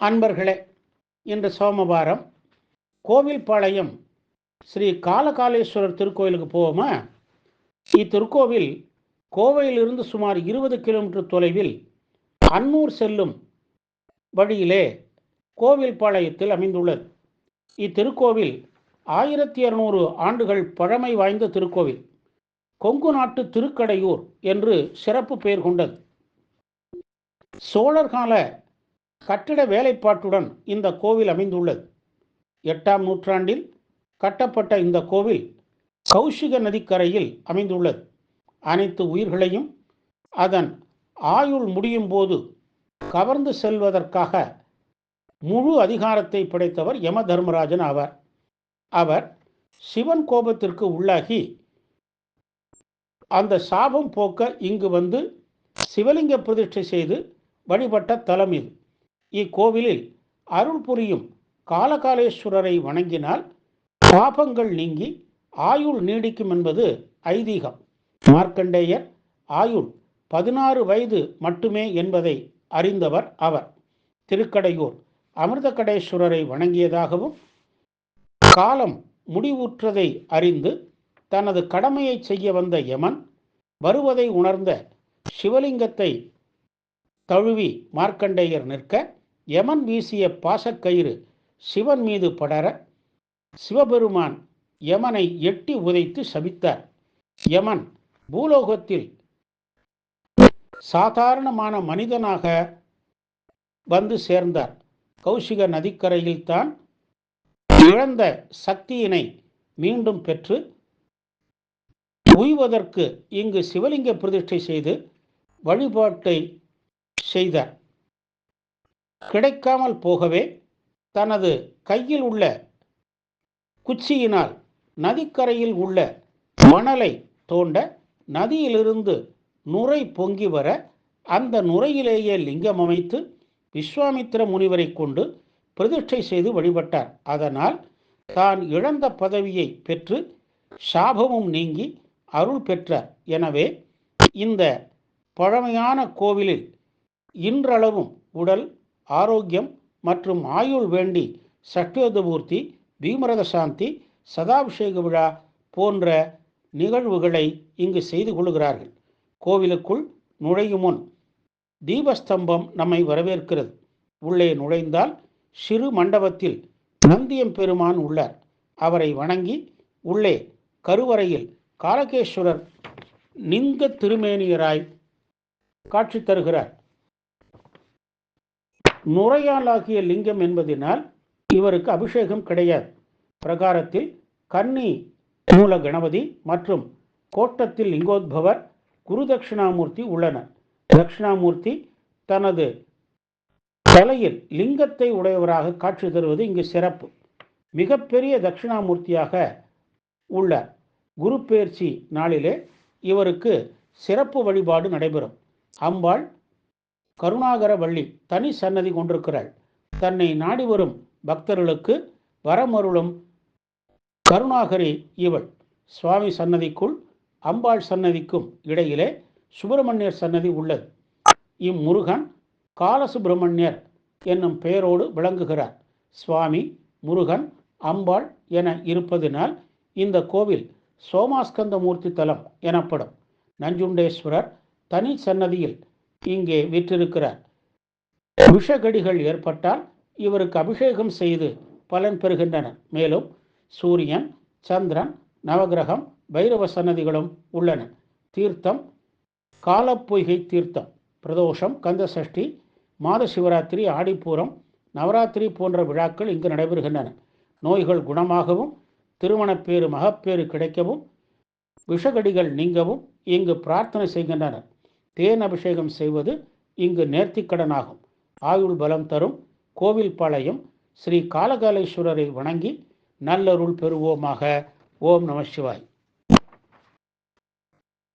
அன்பர்களே இன்று சோமவாரம். கோவில்பாளையம் ஸ்ரீ காலகாலேஸ்வரர் திருக்கோயிலுக்கு போவோமா? இத்திருக்கோவில் கோவையிலிருந்து சுமார் இருபது கிலோமீட்டர் தொலைவில் அன்னூர் செல்லும் வழியிலே கோவில்பாளையத்தில் அமைந்துள்ளது. இத்திருக்கோவில் ஆயிரத்தி இரநூறு ஆண்டுகள் பழமை வாய்ந்த திருக்கோவில். கொங்கு நாட்டு திருக்கடையூர் என்று சிறப்பு பெயர் கொண்டது. சோழர் கால கட்டிட வேலைப்பாட்டுடன் இந்த கோவில் அமைந்துள்ளது. எட்டாம் நூற்றாண்டில் கட்டப்பட்ட இந்த கோவில் கௌஷிக நதிக்கரையில் அமைந்துள்ளது. அனைத்து உயிர்களையும் அதன் ஆயுள் முடியும் போது கவர்ந்து செல்வதற்காக முழு அதிகாரத்தை படைத்தவர் யம தர்மராஜன் ஆவார். அவர் சிவன் கோபத்திற்கு உள்ளாகி அந்த சாபம் போக்க இங்கு வந்து சிவலிங்க பிரதிஷ்டை செய்து வழிபட்ட தலம் இது. இக்கோவிலில் அருள் புரியும் காலகாலேஸ்வரரை வணங்கினால் பாபங்கள் நீங்கி ஆயுள் நீடிக்கும் என்பது ஐதீகம். மார்க்கண்டேயர் ஆயுள் பதினாறு வயது மட்டுமே என்பதை அறிந்தவர் அவர். திருக்கடையூர் அமிர்தகடேஸ்வரரை வணங்கியதாகவும் காலம் முடிவுற்றதை அறிந்து தனது கடமையை செய்ய வந்த யமன் வருவதை உணர்ந்த சிவலிங்கத்தை தழுவி மார்க்கண்டேயர் நிற்க யமன் வீசிய பாசக்கயிறு சிவன் மீது படர சிவபெருமான் யமனை எட்டி உதைத்து சபித்தார். யமன் பூலோகத்தில் சாதாரணமான மனிதனாக வந்து சேர்ந்தார். கௌஷிக நதிக்கரையில் தான் இழந்த சக்தியினை மீண்டும் பெற்று உய்வதற்கு இங்கு சிவலிங்க பிரதிஷ்டை செய்து வழிபாட்டை செய்தார். கிடைக்காமல் போகவே தனது கையில் உள்ள குச்சியினால் நதிக்கரையில் உள்ள மணலை தோண்ட நதியிலிருந்து நுரை பொங்கி வர அந்த நுரையிலேயே லிங்கம் அமைத்து விஸ்வாமித்திர முனிவரை கொண்டு பிரதிஷ்டை செய்து வழிபட்டார். அதனால் தான் இழந்த பதவியை பெற்று சாபமும் நீங்கி அருள் பெற்றார். எனவே இந்த பழமையான கோவிலில் இன்றளவும் உடல் ஆரோக்கியம் மற்றும் ஆயுள் வேண்டி சக்தியோதபூர்த்தி பீமரத சாந்தி சதாபிஷேக விழா போன்ற நிகழ்வுகளை இங்கு செய்து கொள்கிறார்கள். கோவிலுக்குள் நுழையும் முன் தீபஸ்தம்பம் நம்மை வரவேற்கிறது. உள்ளே நுழைந்தால் சிறு மண்டபத்தில் நந்தியம் பெருமான் உள்ளார். அவரை வணங்கி உள்ளே கருவறையில் காலகேஸ்வரர் நிங்க திருமேனியராய் காட்சி தருகிறார். நுரையாலாகிய லிங்கம் என்பதினால் இவருக்கு அபிஷேகம் கிடையாது. பிரகாரத்தில் கன்னி மூல கணபதி மற்றும் கோட்டத்தில் லிங்கோத்பவர் குரு தட்சிணாமூர்த்தி உள்ளனர். தட்சிணாமூர்த்தி தனது தலையில் லிங்கத்தை உடையவராக காட்சி தருவது இங்கு சிறப்பு. மிகப்பெரிய தட்சிணாமூர்த்தியாக உள்ள குரு பயிற்சி நாளிலே இவருக்கு சிறப்பு வழிபாடு நடைபெறும். அம்பாள் கருணாகர வள்ளி தனி சன்னதி கொண்டிருக்கிறாள். தன்னை நாடி வரும் பக்தர்களுக்கு வரமருளும் கருணாகரி இவள். சுவாமி சன்னதிக்குள் அம்பாள் சன்னதிக்கும் இடையிலே சுப்பிரமணியர் சன்னதி உள்ளது. இம்முருகன் காலசுப்பிரமணியர் என்னும் பெயரோடு விளங்குகிறார். சுவாமி முருகன் அம்பாள் என இருப்பதினால் இந்த கோவில் சோமாஸ்கந்த மூர்த்தி தலம் எனப்படும். நஞ்சுண்டேஸ்வரர் தனி சன்னதியில் இங்கே விற்றிருக்கிறார். விஷகடிகள் ஏற்பட்டால் இவருக்கு அபிஷேகம் செய்து பலன் பெறுகின்றனர் மேலும் சூரியன் சந்திரன் நவகிரகம் பைரவ சன்னதிகளும் உள்ளன. தீர்த்தம் காலப்பொய்கை தீர்த்தம் பிரதோஷம் கந்த சஷ்டி மாத சிவராத்திரி ஆடிப்பூரம் நவராத்திரி போன்ற விழாக்கள் இங்கு நடைபெறுகின்றன. நோய்கள் குணமாகவும் திருமணப்பேறு மகப்பேறு கிடைக்கவும் விஷகடிகள் நீங்கவும் இங்கு பிரார்த்தனை செய்கின்றனர். தேன் அபிஷேகம் செய்வது இங்கு நேர்த்திக்கடனாகும். ஆயுள் பலம் தரும். கோவில் பாளையம் ஸ்ரீ காலகாலேஸ்வரரை வணங்கி நல்லருள் பெறுவோமாக. ஓம் நம சிவாய்.